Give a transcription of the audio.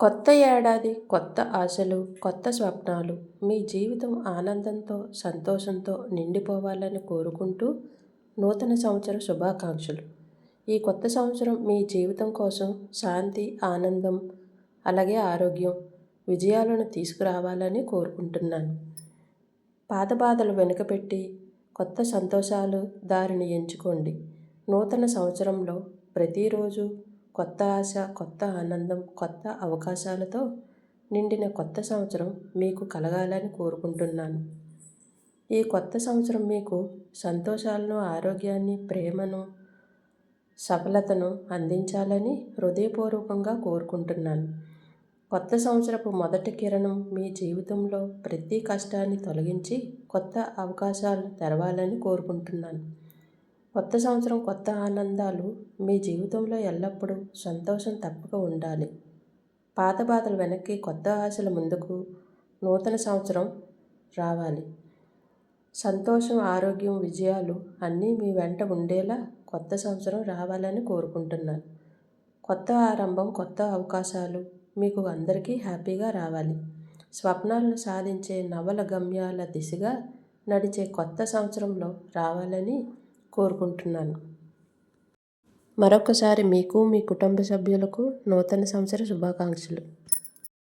కొత్త ఏడాది కొత్త ఆశలు కొత్త స్వప్నాలు మీ జీవితం ఆనందంతో సంతోషంతో నిండిపోవాలని కోరుకుంటూ నూతన సంవత్సర శుభాకాంక్షలు. ఈ కొత్త సంవత్సరం మీ జీవితం కోసం శాంతి ఆనందం అలాగే ఆరోగ్యం విజయాలను తీసుకురావాలని కోరుకుంటున్నాను. పాత బాధలు వెనుకపెట్టి కొత్త సంతోషాలు దారిని ఎంచుకోండి. నూతన సంవత్సరంలో ప్రతిరోజు కొత్త ఆశ కొత్త ఆనందం కొత్త అవకాశాలతో నిండిన కొత్త సంవత్సరం మీకు కలగాలని కోరుకుంటున్నాను. ఈ కొత్త సంవత్సరం మీకు సంతోషాలను ఆరోగ్యాన్ని ప్రేమను సఫలతను అందించాలని హృదయపూర్వకంగా కోరుకుంటున్నాను. కొత్త సంవత్సరపు మొదటి కిరణం మీ జీవితంలో ప్రతి కష్టాన్ని తొలగించి కొత్త అవకాశాలు తెరవాలని కోరుకుంటున్నాను. కొత్త సంవత్సరం కొత్త ఆనందాలు మీ జీవితంలో ఎల్లప్పుడూ సంతోషం తప్పక ఉండాలి. పాత బాధలు వెనక్కి కొత్త ఆశల ముందుకు నూతన సంవత్సరం రావాలి. సంతోషం ఆరోగ్యం విజయాలు అన్నీ మీ వెంట ఉండేలా కొత్త సంవత్సరం రావాలని కోరుకుంటున్నాను కొత్త ఆరంభం కొత్త అవకాశాలు మీకు అందరికీ హ్యాపీగా రావాలి. స్వప్నాలను సాధించే నవల గమ్యాల దిశగా నడిచే కొత్త సంవత్సరంలో రావాలని కోరుకుంటున్నాను. మరొకసారి మీకు మీ కుటుంబ సభ్యులకు నూతన సంవత్సర శుభాకాంక్షలు.